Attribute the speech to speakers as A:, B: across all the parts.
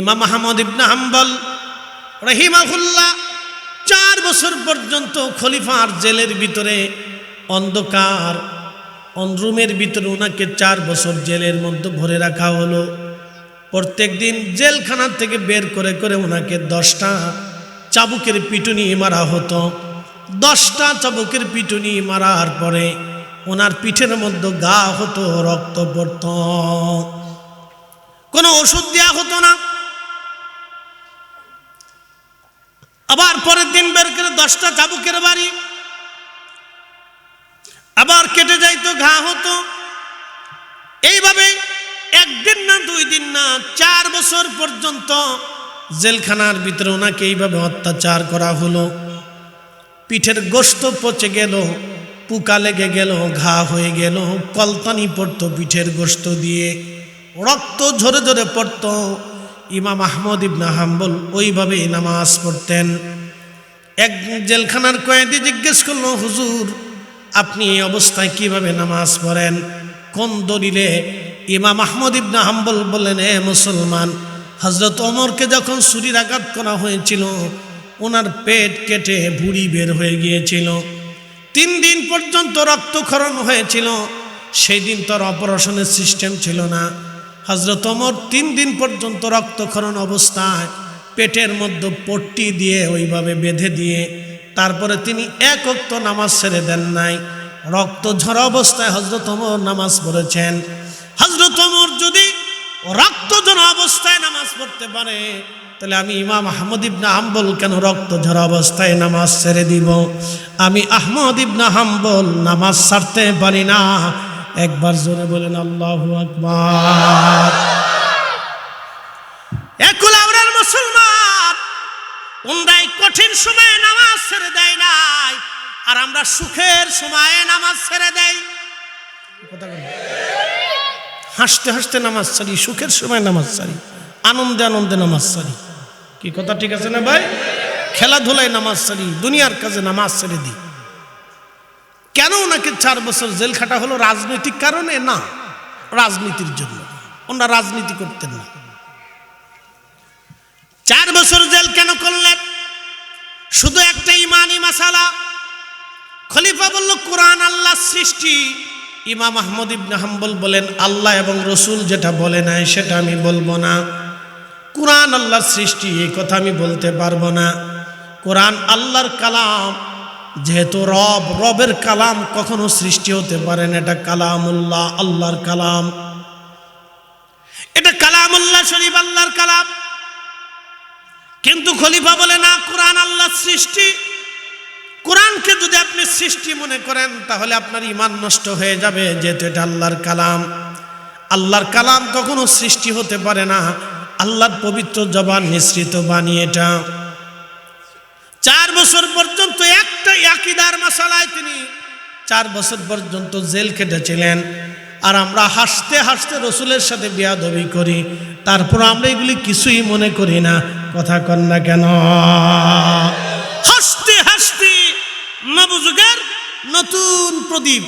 A: ইমাম আহমদ ইবনা হাম্বল রহিমাহুল্লাহ চার বছর পর্যন্ত খলিফার জেলের ভিতরে অন্ধকার রুমের ভিতরে ওনাকে চার বছর জেলের মধ্যে ভরে রাখা হলো। প্রত্যেক দিন জেলখানা থেকে বের করে করে ওনাকে দশটা চাবুকের পিটুনি মারা হতো। দশটা চাবুকের পিটুনি মারার পরে ওনার পিঠের মধ্যে গা হতো, রক্ত পড়ত। কোনো ওষুধ দেওয়া হতো না। আবার পরের দিন বের করে দশটা চাবুকের বাড়ি। আবার কেটে যাইতো, ঘা হতো। এইভাবে একদিন না, দুই দিন না, চার বছর পর্যন্ত জেলখানার ভিতরে ওনাকে এইভাবে অত্যাচার করা হলো। পিঠের গোস্ত পচে গেল, পুকা লেগে গেল, ঘা হয়ে গেল, কলতানি পড়তো পিঠের গোস্ত দিয়ে, রক্ত ঝরে ঝরে পড়তো। ইমাম আহমদ ইবনা হাম্বল ওইভাবে নামাজ পড়তেন। এক জেলখানার কয়েদি জিজ্ঞেস করল, হুজুর, আপনি এই অবস্থায় কীভাবে নামাজ পড়েন? কোন দলিলে? ইমাম আহমদ ইবনা হাম্বল বললেন, এ মুসলমান হজরত ওমরকে যখন ছুরির আঘাত করা হয়েছিল ওনার পেট কেটে ভুড়ি বের হয়ে গিয়েছিল। তিন দিন পর্যন্ত রক্তক্ষরণ হয়েছিল। সেই দিন তোর অপারেশনের সিস্টেম ছিল না। হজরত ওমর তিন দিন পর্যন্ত রক্তক্ষরণ অবস্থায় পেটের মধ্যে পট্টি দিয়ে ওইভাবে বেঁধে দিয়ে তারপরে তিনি এক অক্ত নামাজ ছেড়ে দেন নাই। রক্ত ঝরা অবস্থায় হজরত ওমর নামাজ পড়েছেন। হজরত ওমর যদি রক্ত ঝরা অবস্থায় নামাজ পড়তে পারে, তাহলে আমি ইমাম আহমদ ইবনা হাম্বল কেন রক্ত ঝরা অবস্থায় নামাজ ছেড়ে দিব? আমি আহমদ ইবনা হাম্বল নামাজ ছাড়তে পারি না। একবার জোরে বলেন, আল্লাহ আকবার। একুল আমরার মুসলমান ওনরাই কঠিন সময়ে নামাজ ছেড়ে দেয় নাই, আর আমরা সুখের সময়ে নামাজ ছেড়ে দেই। হাসতে হাসতে নামাজ ছাড়ি, সুখের সময় নামাজ ছাড়ি, আনন্দে আনন্দে নামাজ ছাড়ি। কি কথা ঠিক আছে না ভাই? খেলাধুলায় নামাজ ছাড়ি, দুনিয়ার কাজে নামাজ ছেড়ে দিই। কেন ওনাকে চার বছর জেল খাটা হলো? রাজনৈতিক কারণে? না। রাজনীতির জন্য। ওনারা রাজনীতি করতেন না। চার বছর জেল কেন করলেন? শুধু একটা ইমানি মাসালা। খলিফা বলল, কোরআন আল্লাহ সৃষ্টি। ইমাম আহমদ ইবনে হাম্বল বলেন, আল্লাহ এবং রসুল যেটা বলে নাই, সেটা আমি বলব না। কোরআন আল্লাহর সৃষ্টি, এই কথা আমি বলতে পারব না। কোরআন আল্লাহর কালাম যেহেতু রব, রবের কালাম কখনো সৃষ্টি হতে পারে না, এটা কালামুল্লাহ, আল্লাহর কালাম। এটা কালামুল্লাহ শরীফ, আল্লাহর কালাম। কিন্তু খলিফা বলে, না, কোরআন আল্লাহর সৃষ্টি। কোরআনকে যদি আপনি সৃষ্টি মনে করেন, তাহলে আপনার ইমান নষ্ট হয়ে যাবে, যেহেতু এটা আল্লাহর কালাম। আল্লাহর কালাম কখনো সৃষ্টি হতে পারে না। আল্লাহর পবিত্র জবান নিঃসৃত বাণী এটা। চার বছর পর্যন্ত ইয়াকিদার মশালায় তিনি চার বছর পর্যন্ত জেল কেটেছিলেন আর আমরা হাসতে হাসতে রসুলের সাথে বিয়াদবি করি। তারপর আমরা এগুলি কিছুই মনে করি না। কথা কন না কেন? হাসতে হাসতে নবযুগের নতুন প্রদীপ।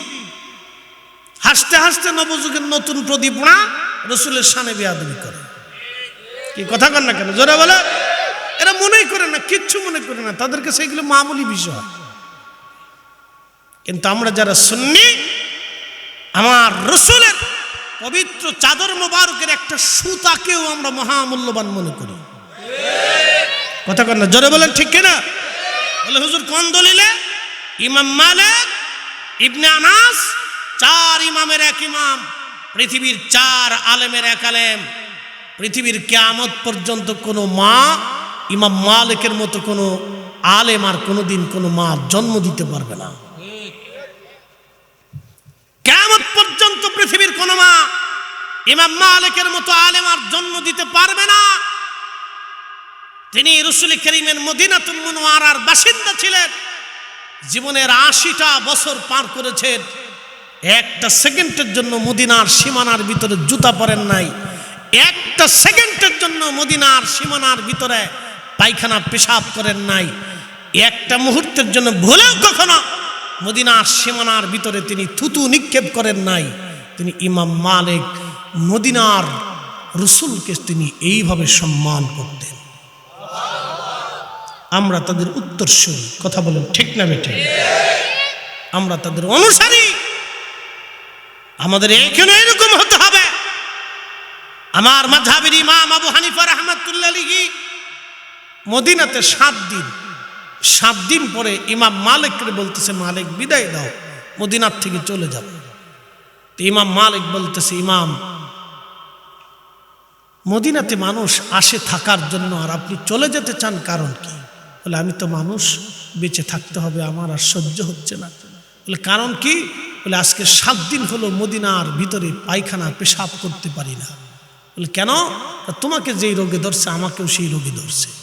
A: হাসতে হাসতে নবযুগের নতুন প্রদীপ না রসুলের সানে বিয়াদবি করে। কি কথা কন না কেন? জোরে বলে। এরা মনেই করে না, কিচ্ছু মনে করে না। তাদের কাছে এগুলো মামুলি বিষয়। কিন্তু আমরা যারা শুননি আমার রসুলের পবিত্র চাদর মোবারকের একটা সুতাকেও আমরা মহামূল্যবান মনে করি। কথা কন না, জোরে বলেন ঠিক কিনা? বলে, হুজুর, কোন দলিলে? ইমাম মালিক, ইবনে আনাস, চার ইমামের এক ইমাম, পৃথিবীর চার আলেমের এক আলেম, পৃথিবীর কেয়ামত পর্যন্ত কোনো মা, ইমাম মালিকের মতো কোনো আলেম আর কোনোদিন কোনো মা জন্ম দিতে পারবে না। কেয়ামত পর্যন্ত পৃথিবীর কোনো মা ইমাম মালিকের মতো আলেম আর জন্ম দিতে পারবে না। তিনি রসুল করিমের মদিনাতুল মুনওয়ারার বাসিন্দা ছিলেন। জীবনের আশিটা বছর পার করেছেন। একটা সেকেন্ডের জন্য মদিনার সীমানার ভিতরে জুতা পরেন নাই। একটা সেকেন্ডের জন্য মদিনার সীমানার ভিতরে পায়খানা পেশাব করেন নাই। একটা মুহূর্তের জন্য ভুলেও কখনো মদিনার সীমানার ভিতরে তিনি থুতু নিক্ষেপ করেন নাই। তিনি ইমাম মালিক, মদিনার রসুলকে তিনি এইভাবে সম্মান করতেন। আমরা তাদের উত্তর উত্তরসূরি, কথা বলেন ঠিক না বেঠে? আমরা তাদের অনুসারী। আমাদের এখানে এরকম হতে হবে। আমার মাঝাবের ইমাম আবু হানিফা রহমতুল্লাহ মদিনাতে সাত দিন সাত দিন পরে ইমাম মালিককে বলতেছে, মালিক, বিদায় দাও, মদিনার থেকে চলে যাও। তো ইমাম মালিক বলতেছে, ইমাম, মদিনাতে মানুষ আসে থাকার জন্য আর আপনি চলে যেতে চান কারণ কি? বলে, আমি তো মানুষ, বেঁচে থাকতে হবে, আমার আর সহ্য হচ্ছে না। বলে, কারণ কি? বলে, আজকে সাত দিন হলো মদিনার ভিতরে পায়খানা, পেশাব করতে পারি না। বলে, কেন? তোমাকে যেই রোগে ধরছে, আমাকেও সেই রোগে ধরছে।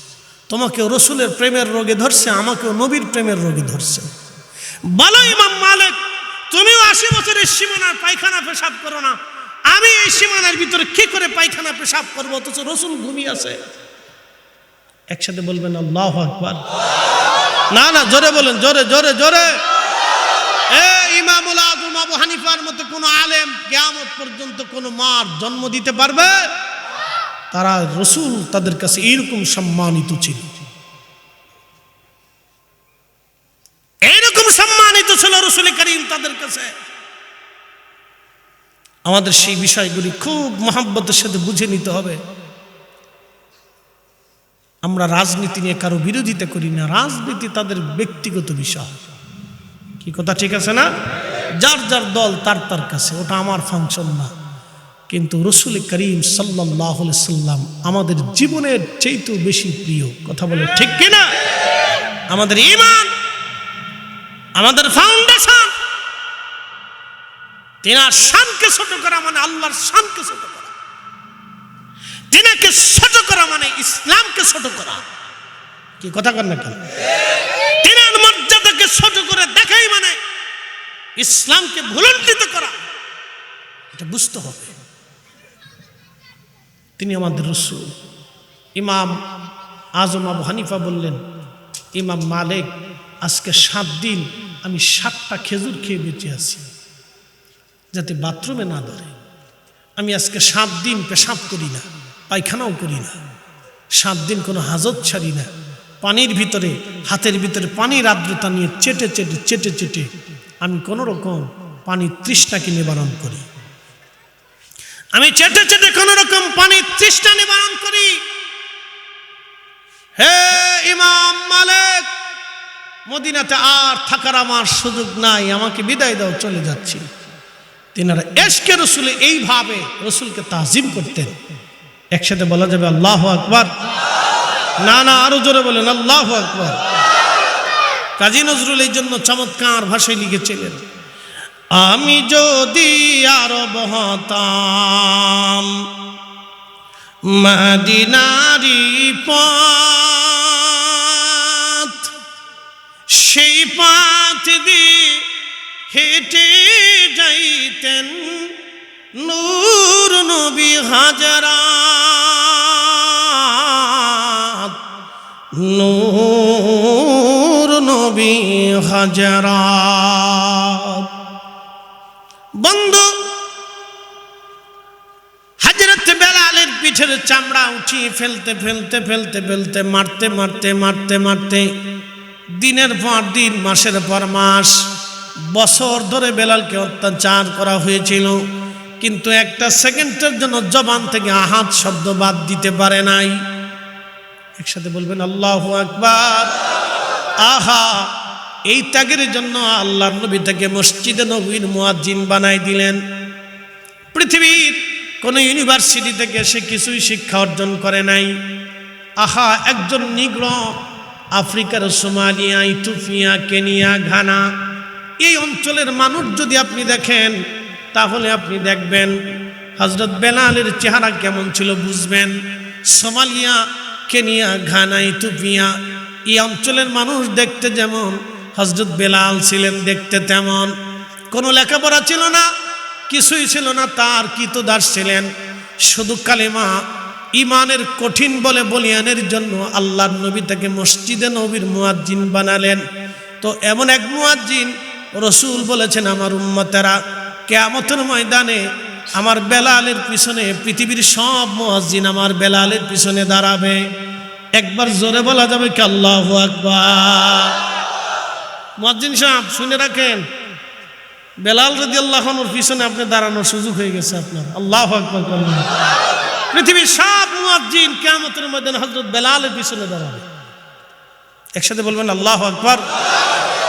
A: তোমাকেও রসুলের প্রেমের রোগে ধরছে, আমাকেও নবীর প্রেমের রোগে ধরছে। বলো ইমাম মালিক, তুমিও আশি বছরের সীমানার পায়খানা পেশাব করো না। আমি এই সীমানার ভিতরে কি করে পায়খানা পেশাব করব? অথচ রসুল ঘুমিয়ে আছে। একসাথে বলবেন, আল্লাহ আকবার। না না, জোরে বলেন, জোরে জোরে জোরে। এ ইমামুল আজম আবু হানিফার মতো কোন আলেম কিয়ামত পর্যন্ত কোন মার জন্ম দিতে পারবে? তারা রসুল তাদের কাছে এইরকম সম্মানিত ছিল। এইরকম সম্মানিত ছিল রসুল করিম তাদের কাছে। আমাদের সেই বিষয়গুলি খুব মহাব্বতের সাথে বুঝে নিতে হবে। আমরা রাজনীতি নিয়ে কারও বিরোধিতা করি না, রাজনীতি তাদের ব্যক্তিগত বিষয়। কি কথা ঠিক আছে না? যার যার দল তার তার কাছে, ওটা আমার ফাংশন না। কিন্তু রসুল করিম সাল্লাহ সাল্লাম আমাদের জীবনের চেয়েতেও বেশি প্রিয়। কথা বলে ঠিক কিনা? আমাদের ইমান আমাদের ফাউন্ডেশন তিনার শানকে ছোট করা মানে আল্লাহর শানকে ছোট করা। তিনাকে ছোট করা মানে ইসলামকে ছোট করা। কি কথা কর না কেন? তিনার মর্যাদাকে ছোট করে দেখাই মানে ইসলামকে ভুলণ্ঠিত করা। এটা বুঝতে হবে। তিনি আমাদের রসুল। ইমাম আজম আবু হানিফা বললেন, ইমাম মালিক, আজকে সাত দিন আমি সাতটা খেজুর খেয়ে বেঁচে আছি, যাতে বাথরুমে না ধরে। আমি আজকে সাত দিন পেশাব করি না, পায়খানাও করি না। সাত দিন কোনো হাজত ছাড়ি না। পানির ভিতরে, হাতের ভিতরে পানির আর্দ্রতা নিয়ে চেটে চেটে চেটে চেটে আমি কোনো রকম পানির তৃষ্ণাকে নিবারণ করি। আমি চেটে চেটে কোনো রকম পানির তৃষ্ণা নিবারণ করি। হে ইমাম মালিক, মদিনাতে আর থাকার আমার সুযোগ নাই, আমাকে বিদায় দাও, চলে যাচ্ছি। তিনারা এসকে রসুলে এইভাবে রসুলকে তাজিম করতেন। একসাথে বলা যাবে আল্লাহ আকবার। না না, আরও জোরে বলেন, আল্লাহ আকবার। কাজী নজরুল এই জন্য চমৎকার ভাষায় লিখেছিলেন। আমি যদি আরব হতাম মদিনারি পথ, সেই পথ দিয়ে হেঁটে যাইতেন নূর নবী হাজারা নূর নবী হাজারা বন্ধু। হাজরত বেলালের পিঠের চামড়া উঠিয়ে ফেলতে ফেলতে ফেলতে ফেলতে, মারতে মারতে মারতে মারতে, দিনের পর দিন, মাসের পর মাস, বছর ধরে বেলালকে অত্যাচার করা হয়েছিল। কিন্তু একটা সেকেন্ডের জন্য জবান থেকে আহাত শব্দ বাদ দিতে পারে নাই। একসাথে বলবেন, আল্লাহ আকবার। আহা! এই ত্যাগের জন্য আল্লাহ নবী তাকে মসজিদে নবীর মুয়াজ্জিন বানাই দিলেন। পৃথিবীর কোনো ইউনিভার্সিটি থেকে সে কিছুই শিক্ষা অর্জন করে নাই। আহা, একজন নিগ্র আফ্রিকার সোমালিয়া ইথুপিয়া কেনিয়া, ঘানা, এই অঞ্চলের মানুষ যদি আপনি দেখেন, তাহলে আপনি দেখবেন হজরত বেলালের চেহারা কেমন ছিল বুঝবেন। সোমালিয়া, কেনিয়া, ঘানা ইথুপিয়া এই অঞ্চলের মানুষ দেখতে যেমন হজরত বেলাল ছিলেন দেখতে তেমন। কোনো লেখাপড়া ছিল না, কিছুই ছিল না, তার কিতদার ছিলেন। শুধু কালেমা ইমানের কঠিন বলে বলিয়ানের জন্য আল্লাহর নবী তাকে মসজিদে নবীর মুয়াজ্জিন বানালেন। তো এমন এক মুয়াজ্জিন রসুল বলেছেন, আমার উম্মতেরা কেয়ামতের ময়দানে আমার বেলালের পিছনে, পৃথিবীর সব মহাজিন আমার বেলালের পিছনে দাঁড়াবে। একবার জোরে বলা যাবে কি আল্লাহ আকবার? মহাজিন সাহেব, শুনে রাখেন। বেলাল রদি আল্লাহনুর পিছনে আপনি দাঁড়ানোর সুযোগ হয়ে গেছে আপনার। আল্লাহ। পৃথিবীর সব মুয়াজ্জিন কিয়ামতের মধ্যে হযরত বেলালের পিছনে দাঁড়াবে। একসাথে বলবেন আল্লাহ আকবার।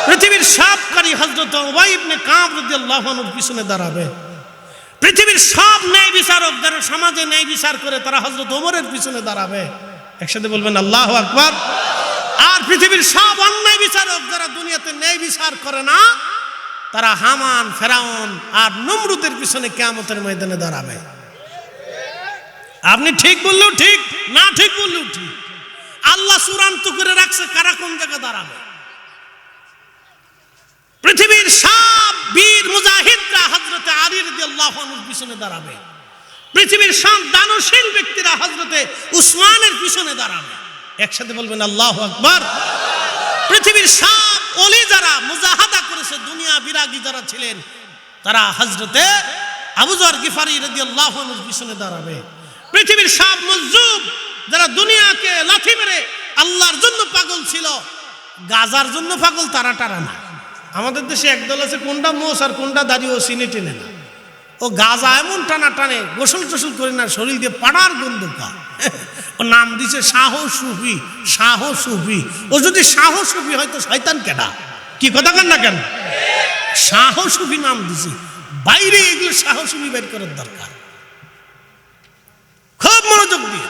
A: পৃথিবীর সব কারি হযরত উবাই ইবনে কাব রাদিয়াল্লাহু আনহুর পিছনে দাঁড়াবে। পৃথিবীর সব ন্যায় বিচারক যারা সমাজে ন্যায় বিচার করে, তারা হযরত ওমরের পিছনে দাঁড়াবে। একসাথে বলবেন আল্লাহ আকবার। আর পৃথিবীর সব অন্যায় বিচারক যারা দুনিয়াতে ন্যায় বিচার করে না, তারা হামান, ফেরাউন আর নমরুদের পিছনে কেয়ামতের ময়দানে দাঁড়াবে। আপনি ঠিক বললেও ঠিক, না ঠিক বললেও ঠিক। আল্লাহ চূড়ান্ত করে রাখছে কারা কোন জায়গায় দাঁড়াবে। পৃথিবীর সব বীর মুজাহিদরা হজরতে আলী রদি আল্লাহনুর পিছনে দাঁড়াবে। পৃথিবীর সব দানশীল ব্যক্তিরা হজরতে উসমানের পিছনে দাঁড়াবে। একসাথে বলবেন, আল্লাহ আকবার। পৃথিবীর সব অলি যারা মুজাহাদা করেছে, দুনিয়া বিরাগী যারা ছিলেন, তারা হজরতে আবুজার গিফারি রদি আল্লাহনুর পিছনে দাঁড়াবে। পৃথিবীর সব মজুব যারা দুনিয়াকে লাথি মেরে আল্লাহর জন্য পাগল ছিল, গাজার জন্য পাগল, তারা টারা না। আমাদের দেশে একদল আছে, কোনটা মোষ আর কোনটা দাঁড়িয়ে ও চিনে টেনে না। ও গাজা এমন টানা টানে গোসল টোসল করে না, শরীর দিয়ে পাড়ার গন্ধ পা ও নাম দিছে শাহ সুফি শাহ সুফি ও যদি শাহ সুফি হয়তো শয়তান কেডা? কি কথা কেন না কেন? শাহ সুফি নাম দিছে। বাইরে এগুলো শাহ সুফি বের করার দরকার। খুব মনোযোগ দিয়ে।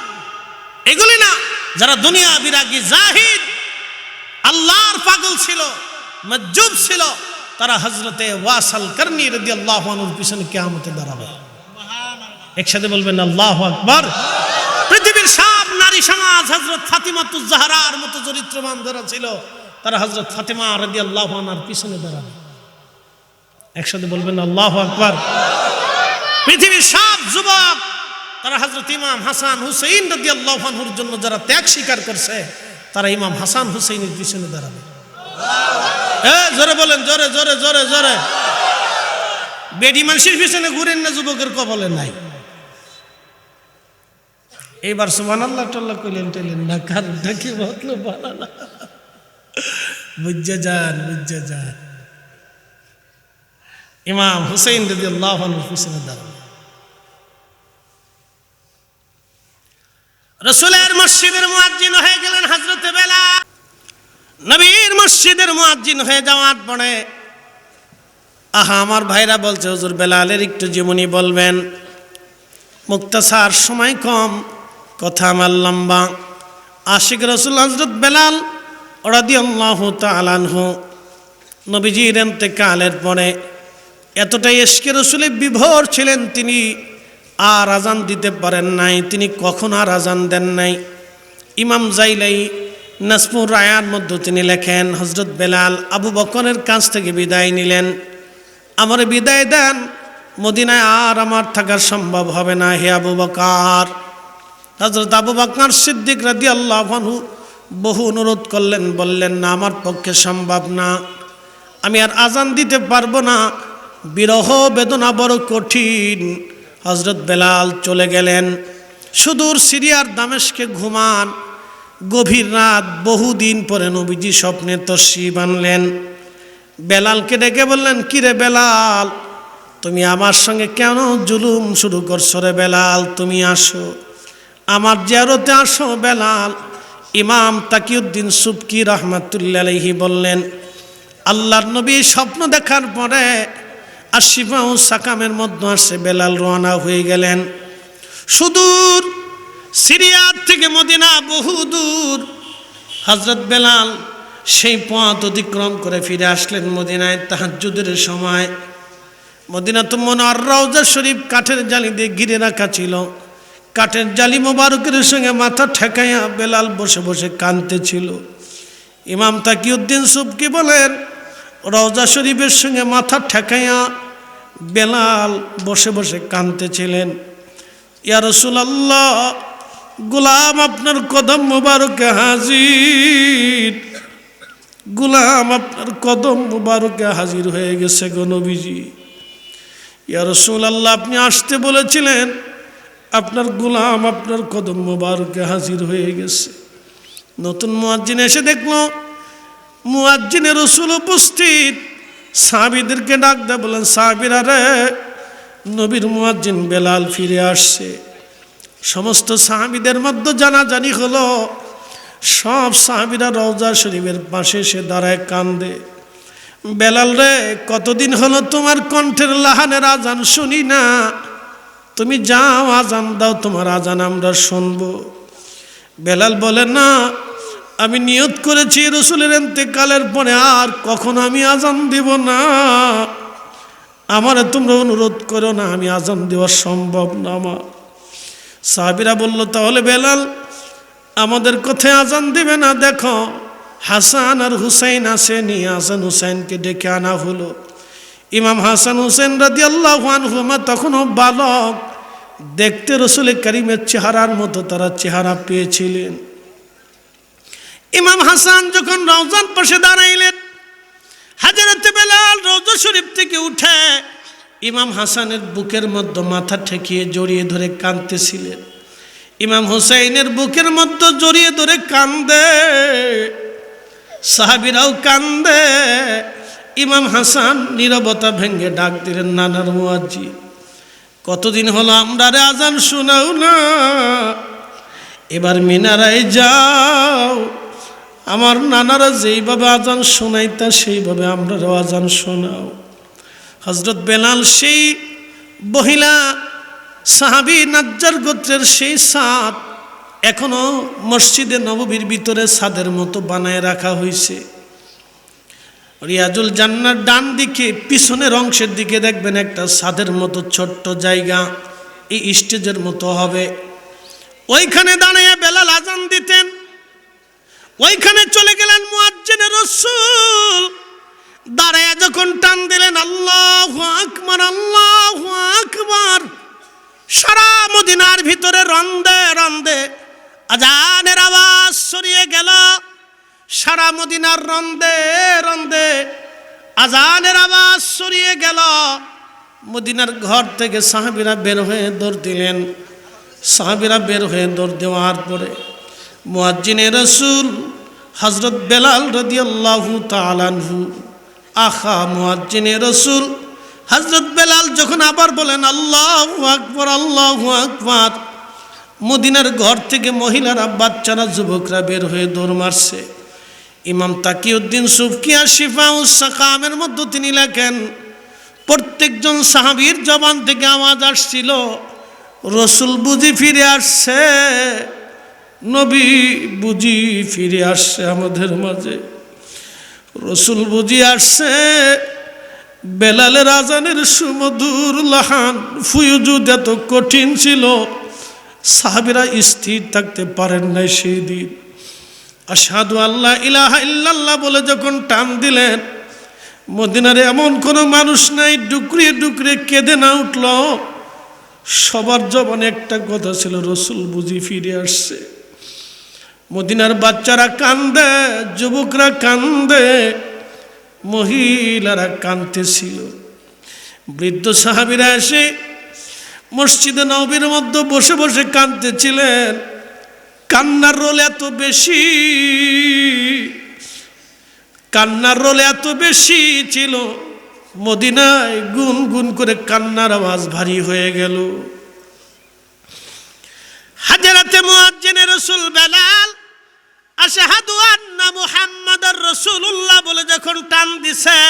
A: এগুলি না, যারা দুনিয়া বিরাগী জাহিদ, আল্লাহর পাগল ছিল, মজ্জুব ছিল, তারা হজরতে ওয়াসাল করনি রদি আল্লাহ পিছনে কেয়ামতে দাঁড়াবে। একসাথে বলবেন আল্লাহ আকবার। পৃথিবীর সব নারী সমাজ হজরত ফাতিমাতুজ জাহরার মতো চরিত্রবান যারা ছিল, তারা হজরত ফাতিমা রদি আল্লাহ পিছনে দাঁড়াবে। একসাথে বলবেন, আল্লাহ আকবার। পৃথিবীর সব যুবক, তারা হজরত ইমাম হাসান হুসেইন রদি আল্লাহর জন্য যারা ত্যাগ স্বীকার করছে, তারা ইমাম হাসান হুসেইনের পিছনে দাঁড়াবে। জোরে বলেন, জোরে জোরে জোরে জোরে। বেডি মানুষের পিছনে ঘুরেন না, যুবকের কবলে নাই। এইবার সুমান আল্লাহ টাল্লাহ কইলেন টেলেন না কারণটা কি বলল বানানা। বুঝে যান বুঝে যান। ইমাম হুসেন রদি আল্লাহ পিছনে দাঁড়াবে রসুলের মসজিদের মুয়াজ্জিন হয়ে গেলেন হজরতে বেলা। নবীর মসজিদের মুয়াজ্জিন হয়ে যাওয়ার পরে, আহা, আমার ভাইরা বলছে, হুজুর বেলালের একটু জীবনী বলবেন। মুক্তাসার সময় কম কথা আমার লম্বা। আশিক রসুল হজরত বেলাল ওরাদিয়াল্লাহু তালানহু নবীজির এতেকালের পরে এতটাই এসকে রসুলে বিভোর ছিলেন তিনি, আর আজান দিতে পারেন নাই। তিনি কখন আর আজান দেন নাই। ইমাম জাইলাই নাসমুর রায়ার মধ্যে তিনি লেখেন হজরত বেলাল আবু বকরের কাছ থেকে বিদায় নিলেন। আমার বিদায় দেন, মদিনায় আর আমার থাকার সম্ভব হবে না হে আবু বকার। হজরত আবু বকর সিদ্দিক রাদি আল্লাহ বহু অনুরোধ করলেন, বললেন, না, আমার পক্ষে সম্ভব না। আমি আর আজান দিতে পারব না। বিরহ বেদনা বড় কঠিন। হজরত বেলাল চলে গেলেন। সুদূর সিরিয়ার দামেশকে ঘুমান। গভীর রাত, বহুদিন পরে নবীজি স্বপ্নে তস্বি বানলেন বেলালকে ডেকে বললেন কিরে বেলাল? তুমি আমার সঙ্গে কেন জুলুম শুরু করছ রে বেলাল? তুমি আসো। আমার জিয়ারতে আসো বেলাল। ইমাম তাকিউদ্দিন সুবকি রহমাতুল্লাহি বললেন, আল্লাহর নবী স্বপ্ন দেখার পরে আশিফা ও সাকামের মধ্যে আসে বেলাল রওনা হয়ে গেলেন। সুদূর, সিরিয়ার থেকে মদিনা বহু দূর। হজরত বেলাল সেই পথ অতিক্রম করে ফিরে আসলেন মদিনায় তাহাজুদের সময়। মদিনা তো মনে আর রওজা শরীফ কাঠের জালি দিয়ে ঘিরে রাখা ছিল। কাঠের জালি মোবারকের সঙ্গে মাথা ঠেকাইয়া বেলাল বসে বসে কাঁদতেছিল। ইমাম তাকিউদ্দিন সুবকি বলেন, রওজা শরীফের সঙ্গে মাথা ঠেকাইয়া বেলাল বসে বসে কাঁদতেছিলেন। ইয়া রসুলাল্লাহ, গুলাম আপনার কদম মুবারকে হাজির। গুলাম আপনার কদম মুবারকে হাজির হয়ে গেছে গো নবীজি। ইয়া রসুল আল্লাহ আপনি আসতে বলেছিলেন আপনার গোলাম, আপনার কদম মোবারকে হাজির হয়ে গেছে। নতুন মুয়াজ্জিন এসে দেখল, মুয়াজ্জিনের রসুল উপস্থিত। সাহাবিদেরকে ডাক দেয় বলেন সাহাবিরা রে, নবীর মুয়াজ্জিন বেলাল ফিরে আসছে। সমস্ত সাহাবিদের মধ্যে জানাজানি হলো। সব সাহাবিরা রওজা শরীফের পাশে সে দাঁড়ায় কান্দে। বেলাল রে, কতদিন হলো তোমার কণ্ঠের লাহানের আজান শুনি না। তুমি যাও, আজান দাও, তোমার আজান আমরা শুনব। বেলাল বলে, না, আমি নিয়ত করেছি রসুলের এতেকালের পরে আর কখনো আমি আজান দিব না। আমারে তোমরা অনুরোধ করো না, আমি আজান দেওয়া সম্ভব না আমার। সাহাবিরা বলল, তাহলে বেলাল, আমাদের কোথায় আজান দিবে না? দেখো, হাসান আর হুসাইন আসেনি, হাসান হুসাইনকে ডেকে আনা হলো। ইমাম হাসান হুসেন রাদি আল্লাহ তখনও বালক দেখতে রসুল করিমের চেহারার মতো তারা চেহারা পেয়েছিলেন। ইমাম হাসান যখন রওজান পাশে দাঁড়াইলেন, হাজারতে বেলাল রৌজা শরীফ থেকে উঠে ইমাম হাসানের বুকের মধ্যে মাথা ঠেকিয়ে জড়িয়ে ধরে কাঁদতেছিলেন। ইমাম হুসাইনের বুকের মধ্যে জড়িয়ে ধরে কান্দে, সাহাবিরাও কান্দে। ইমাম হাসান নীরবতা ভেঙ্গে ডাক দিলেন নানার মুয়াজ্জি কতদিন হলো আমরা রে আজান শোনাও না? এবার মিনারায় যাও। আমার নানারা যেইভাবে আজান শোনাইতা, সেইভাবে আমরা আজান শোনাও। হজরত বেলাল সেই মহিলা, সাহাবি নাজ্জার গোত্রের সেই সাদ এখনও মসজিদে নববীর ভিতরে সাদের মতো বানায় রাখা হয়েছে রিয়াজুল জান্নার ডান দিকে, পিছনের অংশের দিকে দেখবেন একটা সাদের মতো ছোট্ট জায়গা। এই স্টেজের মতো হবে। ওইখানে দাঁড়িয়ে বেলাল আজান দিতেন। ওইখানে চলে গেলেন মুয়াজ্জিন রসুল। দাঁড়ায় যখন টান দিলেন, আল্লাহ আকবার আল্লাহ আকবার। সারা মদিনার ভিতরে রন্দে রন্দে আজানের আওয়াজ সরিয়ে গেল সারা মদিনার রন্দে রন্দে আজানের আওয়াজ সরিয়ে গেল। মদিনার ঘর থেকে সাহাবিরা বের হয়ে দৌড় দিলেন। সাহাবিরা বের হয়ে দৌড় দেওয়ার পরে মুয়াজ্জিনে রসুল হজরত বেলাল রদিয়াল্লাহু তালানহু আখা মুয়াজ্জিনে রসুল হজরত বেলাল যখন আবার বলেন, আল্লাহ আকবর আল্লাহ আকবর, মদিনার ঘর থেকে মহিলারা, বাচ্চারা, যুবকরা বের হয়ে দৌড় মারছে। ইমাম তাকিউদ্দিন সুফকিয়া শিফাউস সাকামের মধ্যে তিনি লেখেন, প্রত্যেকজন সাহাবীর জবান থেকে আওয়াজ আসছিল, রসুল বুঝি ফিরে আসছে, নবী বুঝি ফিরে আসছে আমাদের মাঝে। রসুল বুঝি আসছে, বেলালের আজানের সুমধুর লাহান ফুয়ুজুদ এত কঠিন ছিল, সাহাবিরা স্থির থাকতে পারেন নাই সেই দিন। আসাদু আল্লাহ ইলাহা ইল্লাল্লাহ বলে যখন টান দিলেন, মদিনারে এমন কোনো মানুষ নাই, ডুকরিয়ে ডুকরিয়ে কেঁদে না উঠল। সবার জবানে একটা কথা ছিল, রসুল বুঝি ফিরে আসছে। মদিনার বাচ্চারা কান্দে, যুবকরা কান্দে, মহিলারা কাঁদতেছিল। বৃদ্ধ সাহাবিরা এসে মসজিদে নবীর মধ্যে বসে বসে কাঁদতেছিলেন। কান্নার রোল এত বেশি, কান্নার রোল এত বেশি ছিল। মদিনায় গুন গুন করে কান্নার আওয়াজ ভারী হয়ে গেল। হাজারাতে মুয়াজ্জিনে রসুল বেলাল আশহাদু আন্না মুহাম্মাদার রাসূলুল্লাহ বলে যখন টান দিছে,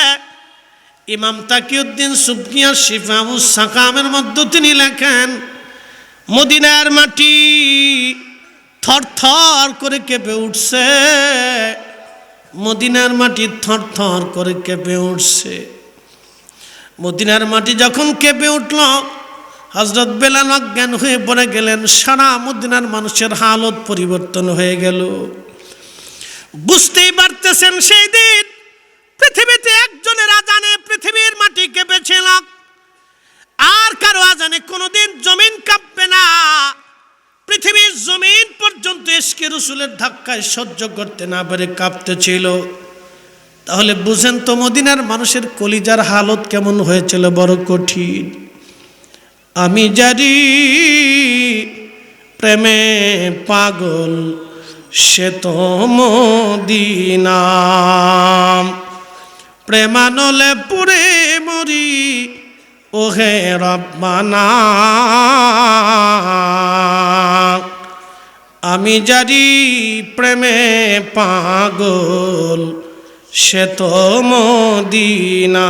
A: ইমাম তাকিউদ্দিন সুবকিয়া শিফাউস সাকামের মধ্যে তিনি লেখেন, মদিনার মাটি থরথর করে কেঁপে উঠছে। মদিনার মাটি থর থর করে কেঁপে উঠছে। মদিনার মাটি যখন কেঁপে উঠল হজরত বেলাল অজ্ঞান হয়ে পড়ে গেলেন। সারা মদিনার মানুষের হালত পরিবর্তন হয়ে গেল। বুঝতেই পারতেছেন সেই দিন পৃথিবীতে একজনের আজানে পৃথিবীর মাটি কেঁপেছিল। আর কারও আজানে কোনোদিন জমিন কাঁপবে না। পৃথিবীর জমিন পর্যন্ত এসকে রসুলের ধাক্কায় সহ্য করতে না পারে কাঁপতেছিল তাহলে বুঝেন তো মদিনার মানুষের কলিজার হালত কেমন হয়েছিল, বড় কঠিন। আমি জানি প্রেমে পাগল, সে তো মদিনা। প্রেমানলে পুরে মরি ওহে রব্বানা। আমি যারি প্রেমে পাগল সে তো মদিনা।